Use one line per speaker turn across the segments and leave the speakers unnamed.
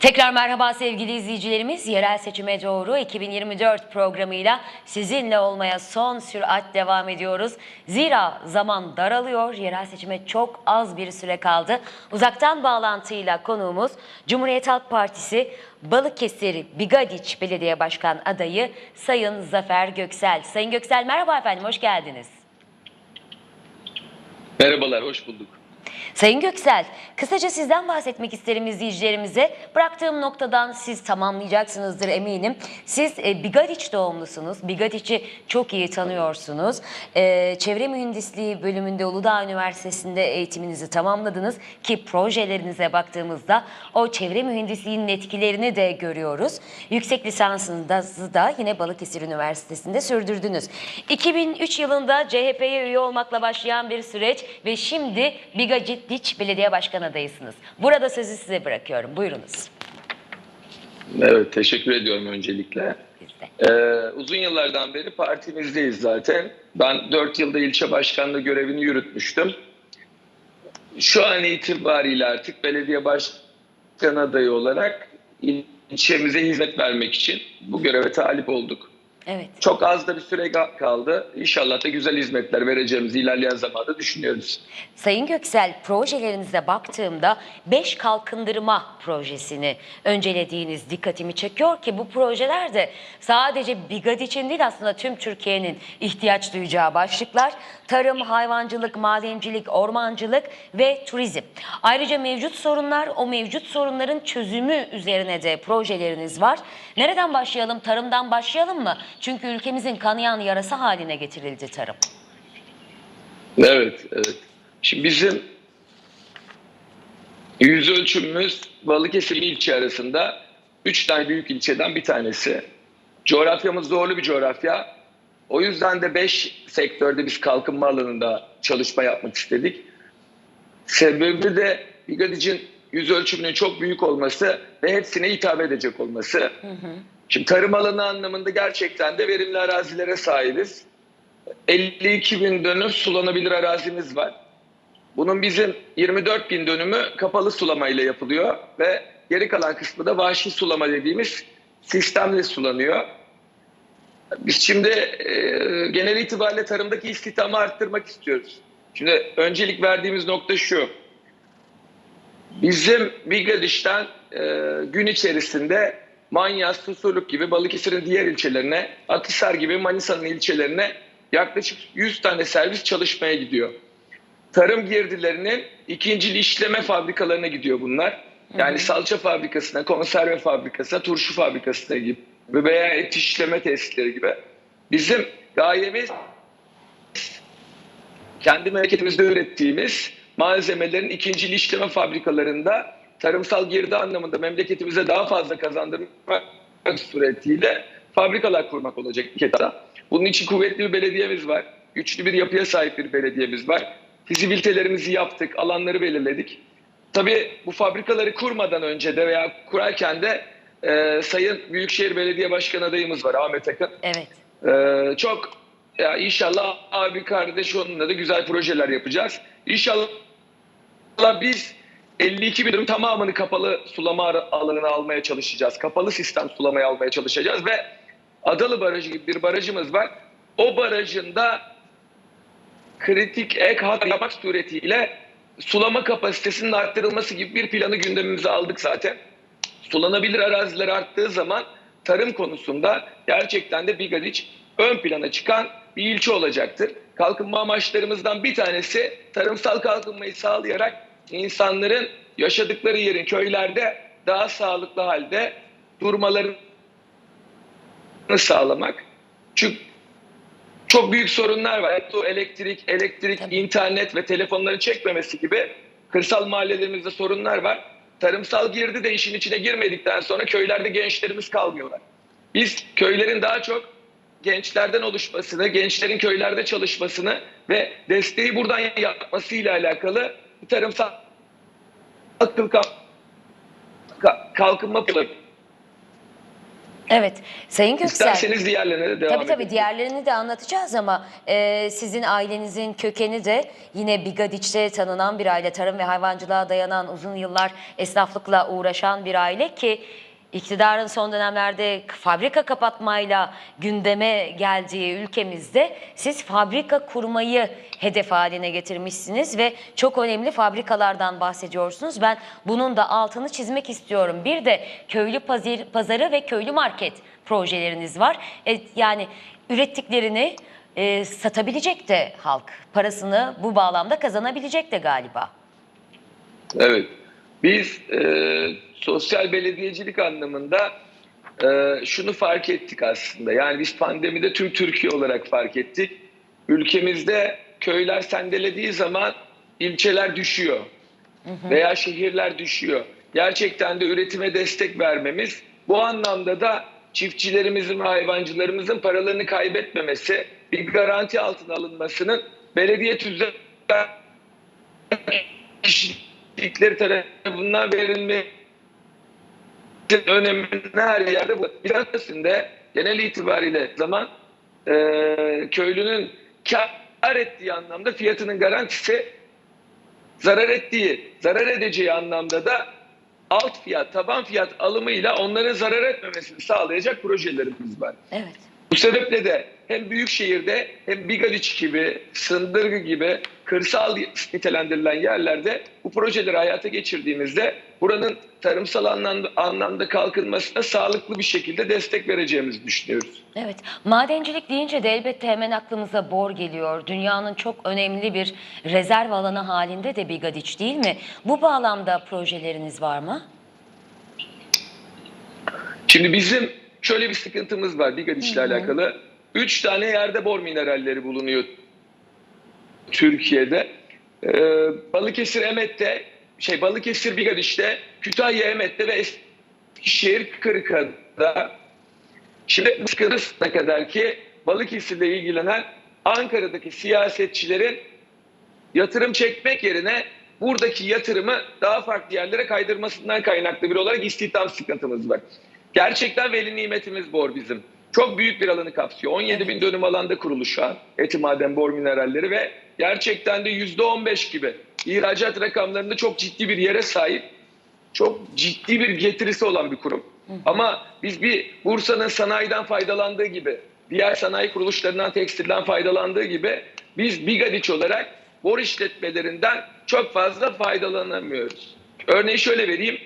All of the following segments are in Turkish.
Tekrar merhaba sevgili izleyicilerimiz. Yerel seçime doğru 2024 programıyla sizinle olmaya son sürat devam ediyoruz. Zira zaman daralıyor. Yerel seçime çok az bir süre kaldı. Uzaktan bağlantıyla konuğumuz Cumhuriyet Halk Partisi Balıkesir Bigadiç Belediye Başkan adayı Sayın Zafer Göksel. Sayın Göksel merhaba efendim hoş geldiniz.
Merhabalar, hoş bulduk.
Sayın Göksel, kısaca sizden bahsetmek isterim izleyicilerimize. Bıraktığım noktadan siz tamamlayacaksınızdır eminim. Siz e, Bigadiç doğumlusunuz. Bigadiç'i çok iyi tanıyorsunuz. E, Çevre Mühendisliği bölümünde Uludağ Üniversitesi'nde eğitiminizi tamamladınız. Ki projelerinize baktığımızda o çevre mühendisliğinin etkilerini de görüyoruz. Yüksek lisansınızı da yine Balıkesir Üniversitesi'nde sürdürdünüz. 2003 yılında CHP'ye üye olmakla başlayan bir süreç ve şimdi Bigadiç Belediye Başkan adayısınız. Burada sözü size bırakıyorum. Buyurunuz.
Evet, teşekkür ediyorum öncelikle. Ee, uzun yıllardan beri partimizdeyiz zaten. Ben 4 yılda ilçe başkanlığı görevini yürütmüştüm. Şu an itibariyle artık belediye başkan adayı olarak ilçemize hizmet vermek için bu göreve talip olduk.
Evet.
Çok az da bir süre kaldı. İnşallah da güzel hizmetler vereceğimizi ilerleyen zamanda düşünüyoruz.
Sayın Göksel projelerinize baktığımda 5 kalkındırma projesini öncelediğiniz dikkatimi çekiyor ki bu projeler de sadece Bigad için değil aslında tüm Türkiye'nin ihtiyaç duyacağı başlıklar. Tarım, hayvancılık, madencilik, ormancılık ve turizm. Ayrıca mevcut sorunlar, o mevcut sorunların çözümü üzerine de projeleriniz var. Nereden başlayalım? Tarımdan başlayalım mı? Çünkü ülkemizin kanayan yarası haline getirildi tarım.
Evet, evet. Şimdi bizim yüz ölçümümüz Balıkesir ilçe arasında üç tane büyük ilçeden bir tanesi. Coğrafyamız zorlu bir coğrafya. O yüzden de beş sektörde biz kalkınma alanında çalışma yapmak istedik. Sebebi de Bigadic'in yüz ölçümünün çok büyük olması ve hepsine hitap edecek olması. Şimdi tarım alanı anlamında gerçekten de verimli arazilere sahibiz. 52 bin dönüm sulanabilir arazimiz var. Bunun bizim 24 bin dönümü kapalı sulamayla yapılıyor ve geri kalan kısmı da vahşi sulama dediğimiz sistemle sulanıyor. Biz şimdi e, genel itibariyle tarımdaki istihdamı arttırmak istiyoruz. Şimdi öncelik verdiğimiz nokta şu. Bizim Bigladiş'ten e, gün içerisinde Manyas, Susurluk gibi Balıkesir'in diğer ilçelerine, Akhisar gibi Manisa'nın ilçelerine yaklaşık 100 tane servis çalışmaya gidiyor. Tarım girdilerinin ikincil işleme fabrikalarına gidiyor bunlar. Yani salça fabrikasına, konserve fabrikasına, turşu fabrikasına gibi veya et işleme tesisleri gibi. Bizim gayemiz kendi memleketimizde ürettiğimiz malzemelerin ikinci işleme fabrikalarında tarımsal girdi anlamında memleketimize daha fazla kazandırmak suretiyle fabrikalar kurmak olacak ilk etapta. Bunun için kuvvetli bir belediyemiz var. Güçlü bir yapıya sahip bir belediyemiz var. Fizibilitelerimizi yaptık, alanları belirledik. Tabii bu fabrikaları kurmadan önce de veya kurarken de e, Sayın Büyükşehir Belediye Başkanı adayımız var Ahmet Akın.
Evet.
Ee, çok ya inşallah abi kardeş onunla da güzel projeler yapacağız. İnşallah biz 52 bin dönüm tamamını kapalı sulama alanına almaya çalışacağız. Kapalı sistem sulamaya almaya çalışacağız ve Adalı Barajı gibi bir barajımız var. O barajın da kritik ek hat yapmak suretiyle sulama kapasitesinin arttırılması gibi bir planı gündemimize aldık zaten sulanabilir araziler arttığı zaman tarım konusunda gerçekten de Bigadiç ön plana çıkan bir ilçe olacaktır. Kalkınma amaçlarımızdan bir tanesi tarımsal kalkınmayı sağlayarak insanların yaşadıkları yerin köylerde daha sağlıklı halde durmalarını sağlamak. Çünkü çok büyük sorunlar var. Bu elektrik, elektrik,
Tabii.
internet ve telefonların çekmemesi gibi kırsal mahallelerimizde sorunlar var. Tarımsal girdi de işin içine girmedikten sonra köylerde gençlerimiz kalmıyorlar. Biz köylerin daha çok gençlerden oluşmasını, gençlerin köylerde çalışmasını ve desteği buradan yapmasıyla alakalı tarımsal akıl kal- ka- kalkınma planı
Evet. Sayın Köksal.
İsterseniz diğerlerine de devam
Tabii tabii
edelim.
diğerlerini de anlatacağız ama e, sizin ailenizin kökeni de yine Bigadiç'te tanınan bir aile. Tarım ve hayvancılığa dayanan uzun yıllar esnaflıkla uğraşan bir aile ki iktidarın son dönemlerde fabrika kapatmayla gündeme geldiği ülkemizde siz fabrika kurmayı hedef haline getirmişsiniz ve çok önemli fabrikalardan bahsediyorsunuz. Ben bunun da altını çizmek istiyorum. Bir de köylü pazar- pazarı ve köylü market projeleriniz var. E, yani ürettiklerini e, satabilecek de halk. Parasını bu bağlamda kazanabilecek de galiba.
Evet. Biz e, sosyal belediyecilik anlamında e, şunu fark ettik aslında. Yani biz pandemide tüm Türkiye olarak fark ettik. Ülkemizde köyler sendelediği zaman ilçeler düşüyor. Veya şehirler düşüyor. Gerçekten de üretime destek vermemiz bu anlamda da çiftçilerimizin ve hayvancılarımızın paralarını kaybetmemesi, bir garanti altına alınmasının belediye tüzüğü kişilikleri tarafından verilmesi önemini her yerde bu. Bir tanesinde genel itibariyle zaman e, köylünün kar ettiği anlamda fiyatının garantisi zarar ettiği, zarar edeceği anlamda da alt fiyat, taban fiyat alımıyla onların zarar etmemesini sağlayacak projelerimiz var.
Evet.
Bu sebeple de hem büyük şehirde hem Bigadiç gibi, Sındırgı gibi kırsal nitelendirilen yerlerde bu projeleri hayata geçirdiğimizde buranın tarımsal anlamda, anlamda kalkınmasına sağlıklı bir şekilde destek vereceğimizi düşünüyoruz.
Evet. Madencilik deyince de elbette hemen aklımıza bor geliyor. Dünyanın çok önemli bir rezerv alanı halinde de Bigadiç değil mi? Bu bağlamda projeleriniz var mı?
Şimdi bizim şöyle bir sıkıntımız var Bigadiç'le alakalı. Üç tane yerde bor mineralleri bulunuyor Türkiye'de. Ee, Balıkesir Emet'te, şey Balıkesir Bigadiç'te, Kütahya Emet'te ve Eskişehir Kırıka'da. Şimdi sıkıntısına kadar ki Balıkesir'le ilgilenen Ankara'daki siyasetçilerin yatırım çekmek yerine buradaki yatırımı daha farklı yerlere kaydırmasından kaynaklı bir olarak istihdam sıkıntımız var. Gerçekten veli nimetimiz bor bizim. Çok büyük bir alanı kapsıyor. 17 bin dönüm alanda kurulu şu an eti maden bor mineralleri ve gerçekten de %15 gibi ihracat rakamlarında çok ciddi bir yere sahip. Çok ciddi bir getirisi olan bir kurum. Ama biz bir Bursa'nın sanayiden faydalandığı gibi, diğer sanayi kuruluşlarından tekstilden faydalandığı gibi biz Bigadiç olarak bor işletmelerinden çok fazla faydalanamıyoruz. Örneği şöyle vereyim.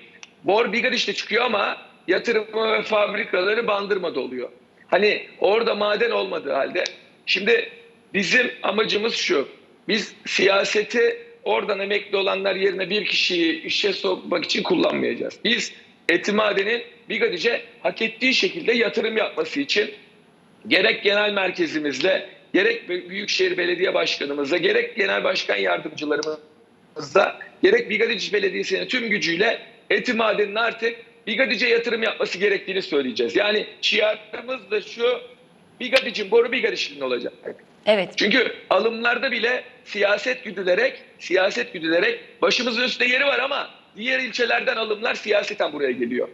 Bor Bigadiç'te çıkıyor ama yatırımı ve fabrikaları bandırmada oluyor. Hani orada maden olmadığı halde. Şimdi bizim amacımız şu. Biz siyaseti oradan emekli olanlar yerine bir kişiyi işe sokmak için kullanmayacağız. Biz Etimade'nin Bigadiç'e hak ettiği şekilde yatırım yapması için gerek genel merkezimizle, gerek Büyükşehir Belediye Başkanımızla, gerek genel başkan yardımcılarımızla, gerek Bigadiç Belediyesi'nin tüm gücüyle Etimade'nin artık Bigadiç'e yatırım yapması gerektiğini söyleyeceğiz. Yani şiarımız da şu, Bigadiç'in boru Bigadiç'in olacak.
Evet.
Çünkü alımlarda bile siyaset güdülerek, siyaset güdülerek başımızın üstünde yeri var ama diğer ilçelerden alımlar siyaseten buraya geliyor.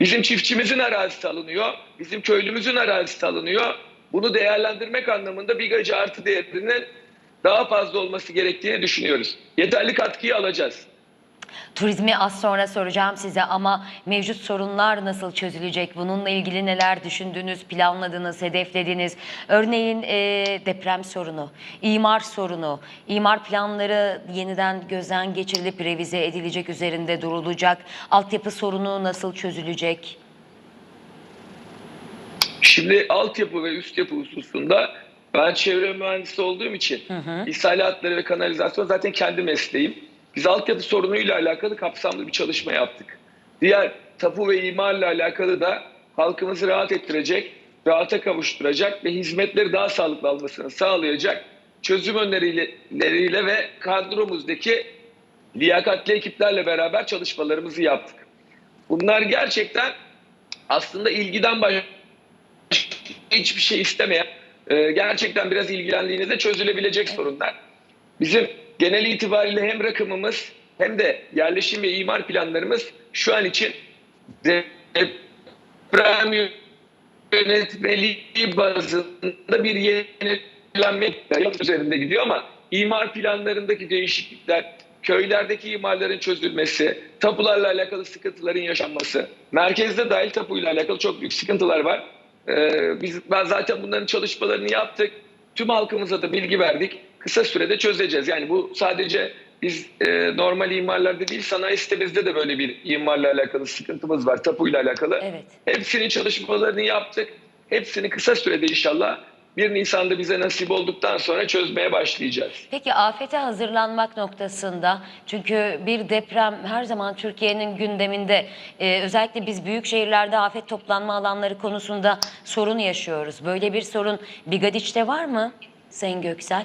Bizim çiftçimizin arazisi alınıyor, bizim köylümüzün arazisi alınıyor. Bunu değerlendirmek anlamında Bigacı artı değerinin daha fazla olması gerektiğini düşünüyoruz. Yeterli katkıyı alacağız.
Turizmi az sonra soracağım size ama mevcut sorunlar nasıl çözülecek? Bununla ilgili neler düşündünüz, planladınız, hedeflediniz? Örneğin e, deprem sorunu, imar sorunu, imar planları yeniden gözden geçirilip revize edilecek üzerinde durulacak. Altyapı sorunu nasıl çözülecek?
Şimdi altyapı ve üst yapı hususunda ben çevre mühendisi olduğum için ishal hatları ve kanalizasyon zaten kendi mesleğim. Biz altyapı sorunuyla alakalı kapsamlı bir çalışma yaptık. Diğer tapu ve imarla alakalı da halkımızı rahat ettirecek, rahata kavuşturacak ve hizmetleri daha sağlıklı almasını sağlayacak çözüm önerileriyle ve kadromuzdaki liyakatli ekiplerle beraber çalışmalarımızı yaptık. Bunlar gerçekten aslında ilgiden başka hiçbir şey istemeyen, e, gerçekten biraz ilgilendiğinizde çözülebilecek sorunlar. Bizim genel itibariyle hem rakımımız hem de yerleşim ve imar planlarımız şu an için deprem yönetmeliği bazında bir yenilenme üzerinde gidiyor ama imar planlarındaki değişiklikler, köylerdeki imarların çözülmesi, tapularla alakalı sıkıntıların yaşanması, merkezde dahil tapuyla alakalı çok büyük sıkıntılar var. Ee, biz ben zaten bunların çalışmalarını yaptık. Tüm halkımıza da bilgi verdik. Kısa sürede çözeceğiz. Yani bu sadece biz e, normal imarlarda değil sanayi sitemizde de böyle bir imarla alakalı sıkıntımız var. Tapuyla alakalı.
Evet.
Hepsinin çalışmalarını yaptık. Hepsini kısa sürede inşallah 1 Nisan'da bize nasip olduktan sonra çözmeye başlayacağız.
Peki afete hazırlanmak noktasında çünkü bir deprem her zaman Türkiye'nin gündeminde Ee, özellikle biz büyük şehirlerde afet toplanma alanları konusunda sorun yaşıyoruz. Böyle bir sorun Bigadiç'te var mı Sayın Göksel?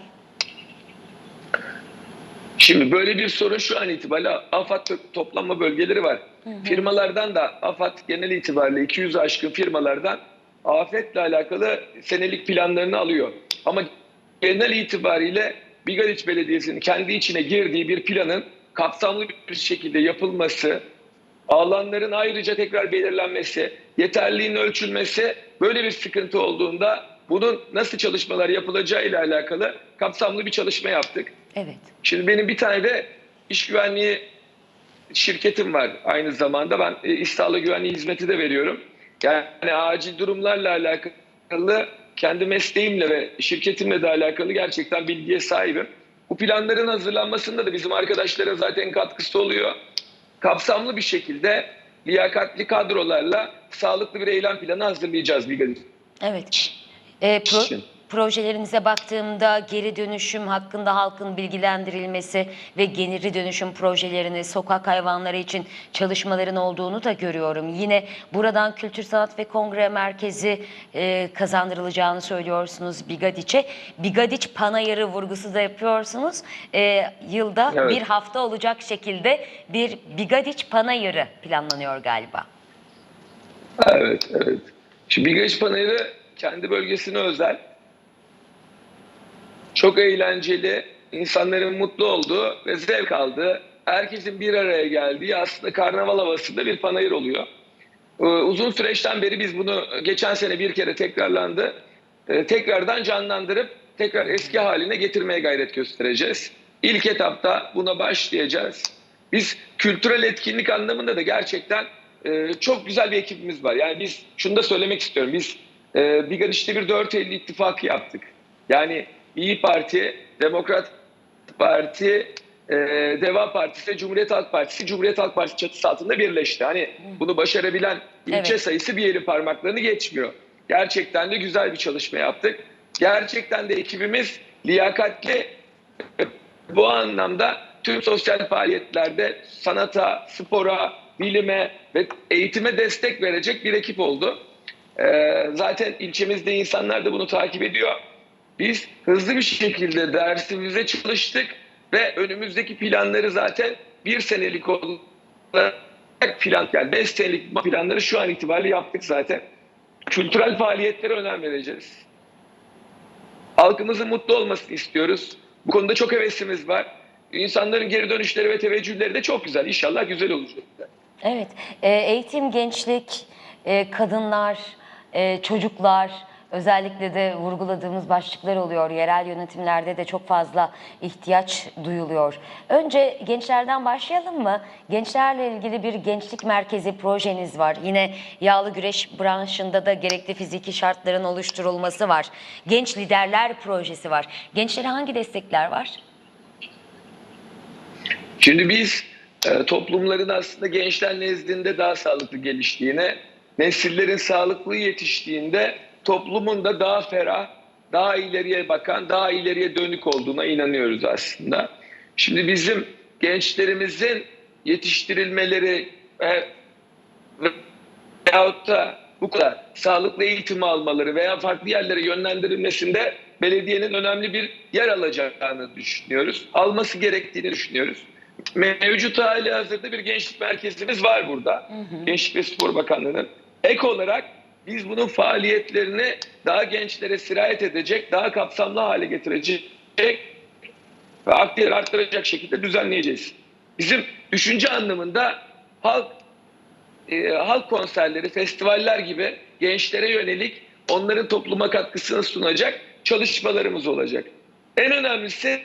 Şimdi böyle bir sorun şu an itibariyle AFAD to- toplanma bölgeleri var. Firmalardan da AFAD genel itibariyle 200 aşkın firmalardan afetle alakalı senelik planlarını alıyor. Ama genel itibariyle Bigaliç Belediyesi'nin kendi içine girdiği bir planın kapsamlı bir şekilde yapılması, alanların ayrıca tekrar belirlenmesi, yeterliğinin ölçülmesi böyle bir sıkıntı olduğunda bunun nasıl çalışmalar yapılacağı ile alakalı kapsamlı bir çalışma yaptık.
Evet.
Şimdi benim bir tane de iş güvenliği şirketim var aynı zamanda. Ben e, iş sağlığı güvenliği hizmeti de veriyorum. Yani acil durumlarla alakalı kendi mesleğimle ve şirketimle de alakalı gerçekten bilgiye sahibim. Bu planların hazırlanmasında da bizim arkadaşlara zaten katkısı oluyor. Kapsamlı bir şekilde liyakatli kadrolarla sağlıklı bir eylem planı hazırlayacağız bir gün.
Evet. Ee, pro- projelerinize baktığımda geri dönüşüm hakkında halkın bilgilendirilmesi ve geri dönüşüm projelerini sokak hayvanları için çalışmaların olduğunu da görüyorum. Yine buradan Kültür Sanat ve Kongre Merkezi e, kazandırılacağını söylüyorsunuz Bigadiç'e. Bigadiç Panayırı vurgusu da yapıyorsunuz. E, yılda
Evet.
bir hafta olacak şekilde bir Bigadiç Panayırı planlanıyor galiba.
Evet, evet. Şimdi Bilgaç Panayırı kendi bölgesine özel. Çok eğlenceli, insanların mutlu olduğu ve zevk aldığı, herkesin bir araya geldiği aslında karnaval havasında bir panayır oluyor. Ee, Uzun süreçten beri biz bunu geçen sene bir kere tekrarlandı. Ee, Tekrardan canlandırıp tekrar eski haline getirmeye gayret göstereceğiz. İlk etapta buna başlayacağız. Biz kültürel etkinlik anlamında da gerçekten e, çok güzel bir ekibimiz var. Yani biz şunu da söylemek istiyorum. Biz e, Bigadiş'te bir 4 Eylül ittifakı yaptık. Yani İyi Parti, Demokrat Parti, e, Deva Partisi ve Cumhuriyet Halk Partisi Cumhuriyet Halk Partisi çatısı altında birleşti. Hani bunu başarabilen ilçe
Evet.
sayısı bir yeri parmaklarını geçmiyor. Gerçekten de güzel bir çalışma yaptık. Gerçekten de ekibimiz liyakatli bu anlamda tüm sosyal faaliyetlerde sanata, spora, bilime ve eğitime destek verecek bir ekip oldu. Ee, zaten ilçemizde insanlar da bunu takip ediyor. Biz hızlı bir şekilde dersimize çalıştık ve önümüzdeki planları zaten bir senelik olarak plan, yani beş senelik planları şu an itibariyle yaptık zaten. Kültürel faaliyetlere önem vereceğiz. Halkımızın mutlu olmasını istiyoruz. Bu konuda çok hevesimiz var. İnsanların geri dönüşleri ve teveccühleri de çok güzel. İnşallah güzel olacak.
Evet, e, eğitim, gençlik, e, kadınlar, e, çocuklar özellikle de vurguladığımız başlıklar oluyor. Yerel yönetimlerde de çok fazla ihtiyaç duyuluyor. Önce gençlerden başlayalım mı? Gençlerle ilgili bir gençlik merkezi projeniz var. Yine yağlı güreş branşında da gerekli fiziki şartların oluşturulması var. Genç liderler projesi var. Gençlere hangi destekler var?
Şimdi biz e, toplumların aslında gençler nezdinde daha sağlıklı geliştiğine, nesillerin sağlıklı yetiştiğinde toplumun da daha ferah, daha ileriye bakan, daha ileriye dönük olduğuna inanıyoruz aslında. Şimdi bizim gençlerimizin yetiştirilmeleri e, veyahut da bu kadar sağlıklı eğitimi almaları veya farklı yerlere yönlendirilmesinde belediyenin önemli bir yer alacağını düşünüyoruz. Alması gerektiğini düşünüyoruz. Mevcut hali hazırda bir gençlik merkezimiz var burada. Gençlik ve Spor Bakanlığı'nın. Ek olarak biz bunun faaliyetlerini daha gençlere sirayet edecek, daha kapsamlı hale getirecek ve aktiviteleri arttıracak şekilde düzenleyeceğiz. Bizim düşünce anlamında halk e, halk konserleri, festivaller gibi gençlere yönelik onların topluma katkısını sunacak çalışmalarımız olacak. En önemlisi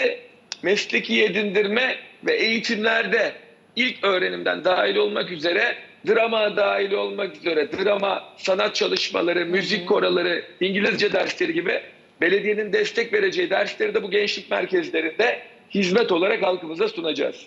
mesleki edindirme ve eğitimlerde ilk öğrenimden dahil olmak üzere drama dahil olmak üzere drama, sanat çalışmaları, müzik koraları, İngilizce dersleri gibi belediyenin destek vereceği dersleri de bu gençlik merkezlerinde hizmet olarak halkımıza sunacağız.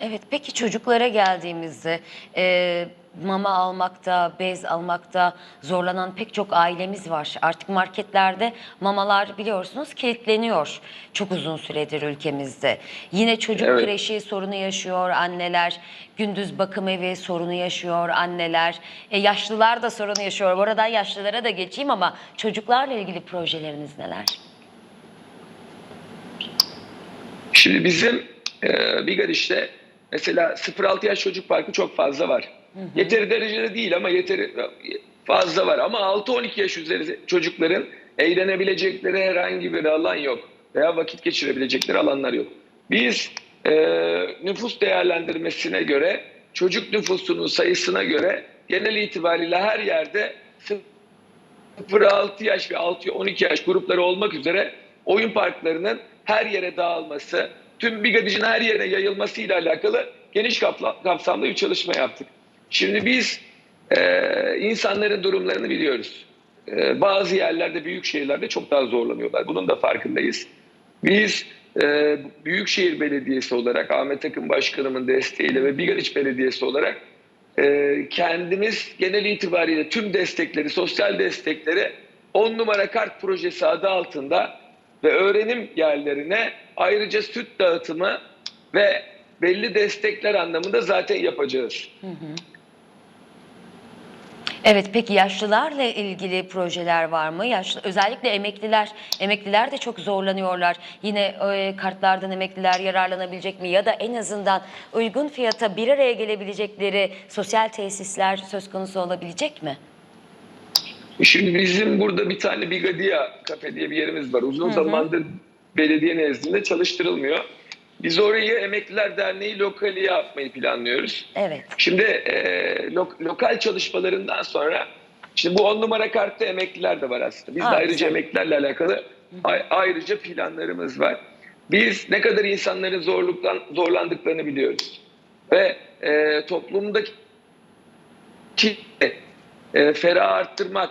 Evet peki çocuklara geldiğimizde e, mama almakta, bez almakta zorlanan pek çok ailemiz var. Artık marketlerde mamalar biliyorsunuz kilitleniyor çok uzun süredir ülkemizde. Yine çocuk
Evet.
kreşi sorunu yaşıyor anneler, gündüz bakım evi sorunu yaşıyor anneler, e, yaşlılar da sorunu yaşıyor. Oradan yaşlılara da geçeyim ama çocuklarla ilgili projeleriniz neler?
Şimdi bizim e, Bigadiş'te mesela 0-6 yaş çocuk parkı çok fazla var. Yeteri derecede değil ama yeteri fazla var. Ama 6-12 yaş üzeri çocukların eğlenebilecekleri herhangi bir alan yok. Veya vakit geçirebilecekleri alanlar yok. Biz e, nüfus değerlendirmesine göre çocuk nüfusunun sayısına göre genel itibariyle her yerde 0-6 yaş ve 6-12 yaş grupları olmak üzere oyun parklarının her yere dağılması, tüm Bigadiş'in her yerine yayılması ile alakalı geniş kapsamlı bir çalışma yaptık. Şimdi biz e, insanların durumlarını biliyoruz. E, bazı yerlerde, büyük şehirlerde çok daha zorlanıyorlar. Bunun da farkındayız. Biz e, Büyükşehir Belediyesi olarak Ahmet Akın Başkanımın desteğiyle ve Bigadiç Belediyesi olarak e, kendimiz genel itibariyle tüm destekleri, sosyal destekleri 10 numara kart projesi adı altında ve öğrenim yerlerine ayrıca süt dağıtımı ve belli destekler anlamında zaten yapacağız.
Evet peki yaşlılarla ilgili projeler var mı? Yaşlı özellikle emekliler, emekliler de çok zorlanıyorlar. Yine e, kartlardan emekliler yararlanabilecek mi ya da en azından uygun fiyata bir araya gelebilecekleri sosyal tesisler söz konusu olabilecek mi?
Şimdi bizim burada bir tane Bigadia kafe diye bir yerimiz var. Uzun zamandır belediye nezdinde çalıştırılmıyor. Biz orayı Emekliler Derneği lokali yapmayı planlıyoruz.
Evet.
Şimdi e, lo- lokal çalışmalarından sonra şimdi bu on numara kartta emekliler de var aslında. Biz de
Aa,
ayrıca
güzel.
emeklilerle alakalı ay- ayrıca planlarımız var. Biz ne kadar insanların zorluktan zorlandıklarını biliyoruz. Ve e, toplumdaki e, ferah arttırmak,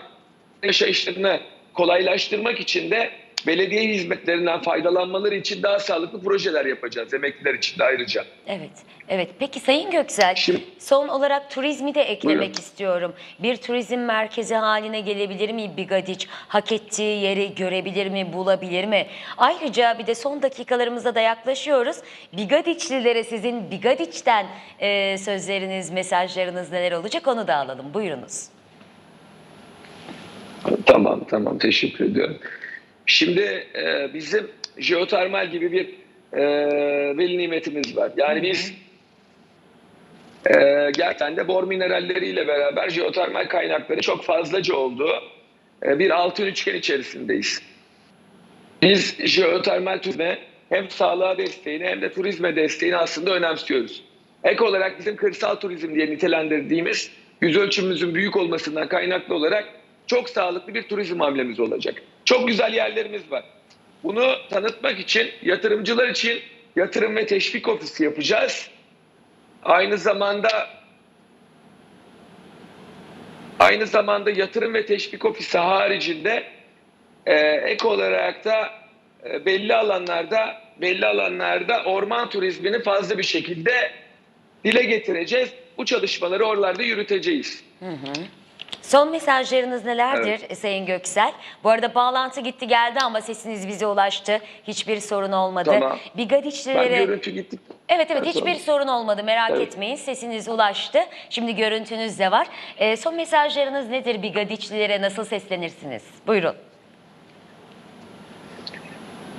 yaşayışlarını kolaylaştırmak için de belediye hizmetlerinden faydalanmaları için daha sağlıklı projeler yapacağız emekliler için de ayrıca.
Evet, evet. Peki Sayın Göksel,
Şimdi-
son olarak turizmi de eklemek
Buyurun.
istiyorum. Bir turizm merkezi haline gelebilir mi Bigadiç? Hak ettiği yeri görebilir mi, bulabilir mi? Ayrıca bir de son dakikalarımıza da yaklaşıyoruz. Bigadiçlilere sizin Bigadiç'ten e, sözleriniz, mesajlarınız neler olacak onu da alalım. Buyurunuz.
Tamam tamam teşekkür ediyorum. Şimdi e, bizim jeotermal gibi bir e, veli nimetimiz var. Yani biz e, gerçekten de bor mineralleriyle beraber jeotermal kaynakları çok fazlaca olduğu e, bir altın üçgen içerisindeyiz. Biz jeotermal turizme hem sağlığa desteğini hem de turizme desteğini aslında önemsiyoruz. Ek olarak bizim kırsal turizm diye nitelendirdiğimiz yüz ölçümümüzün büyük olmasından kaynaklı olarak çok sağlıklı bir turizm hamlemiz olacak. Çok güzel yerlerimiz var. Bunu tanıtmak için yatırımcılar için yatırım ve teşvik ofisi yapacağız. Aynı zamanda aynı zamanda yatırım ve teşvik ofisi haricinde ee, ek olarak da e, belli alanlarda belli alanlarda orman turizmini fazla bir şekilde dile getireceğiz. Bu çalışmaları oralarda yürüteceğiz.
Son mesajlarınız nelerdir Sayın Göksel? Bu arada bağlantı gitti geldi ama sesiniz bize ulaştı. Hiçbir sorun olmadı.
Tamam. Ben
Bigadiçlilere...
görüntü gittik.
Evet evet
Ben
hiçbir
sonra-
sorun olmadı merak
Evet.
etmeyin sesiniz ulaştı. Şimdi görüntünüz de var. Ee, son mesajlarınız nedir Bigadiçlilere nasıl seslenirsiniz? Buyurun.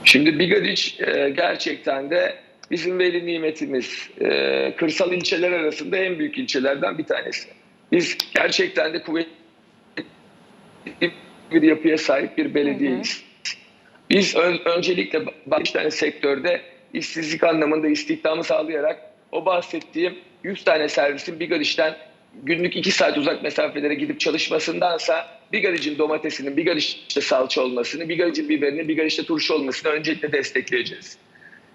Şimdi Bigadiç e, gerçekten de bizim veli nimetimiz. E, kırsal ilçeler arasında en büyük ilçelerden bir tanesi. Biz gerçekten de kuvvetli bir yapıya sahip bir belediyeyiz. Biz ön- öncelikle bir tane sektörde işsizlik anlamında istihdamı sağlayarak o bahsettiğim 100 tane servisin Bigadiş'ten günlük 2 saat uzak mesafelere gidip çalışmasındansa Bigalic'in domatesinin Bigaliç'te salça olmasını, Bigalic'in biberinin Bigaliç'te turşu olmasını öncelikle destekleyeceğiz.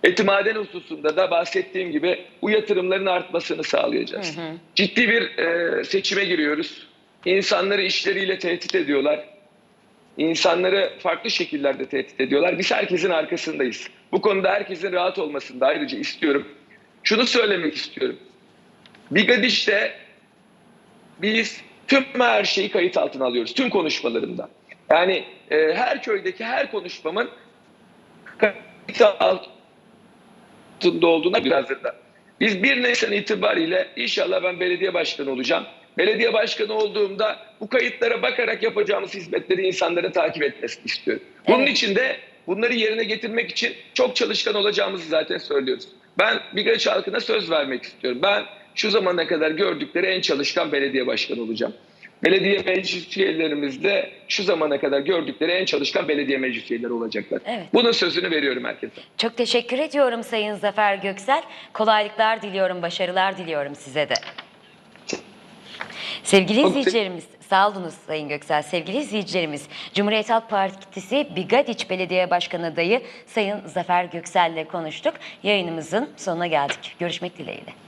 Eti maden hususunda da bahsettiğim gibi bu yatırımların artmasını sağlayacağız. Ciddi bir e, seçime giriyoruz. İnsanları işleriyle tehdit ediyorlar. İnsanları farklı şekillerde tehdit ediyorlar. Biz herkesin arkasındayız. Bu konuda herkesin rahat olmasını da ayrıca istiyorum. Şunu söylemek istiyorum. Bigadiş'te biz tüm her şeyi kayıt altına alıyoruz. Tüm konuşmalarımda. Yani e, her köydeki her konuşmamın kayıt altında olduğuna bir hazırda. Biz 1 Nisan itibariyle inşallah ben belediye başkanı olacağım. Belediye başkanı olduğumda bu kayıtlara bakarak yapacağımız hizmetleri insanların takip etmesini istiyorum. Bunun
Evet.
için de bunları yerine getirmek için çok çalışkan olacağımızı zaten söylüyoruz. Ben Bigaç halkına söz vermek istiyorum. Ben şu zamana kadar gördükleri en çalışkan belediye başkanı olacağım. Belediye meclis üyelerimiz de şu zamana kadar gördükleri en çalışkan belediye meclis üyeleri olacaklar.
Evet.
Bunun sözünü veriyorum herkese.
Çok teşekkür ediyorum Sayın Zafer Göksel. Kolaylıklar diliyorum, başarılar diliyorum size de. Sevgili
Çok
izleyicilerimiz, sağ olunuz Sayın Göksel. Sevgili izleyicilerimiz, Cumhuriyet Halk Partisi Bigadiç Belediye Başkanı adayı Sayın Zafer Göksel ile konuştuk. Yayınımızın sonuna geldik. Görüşmek dileğiyle.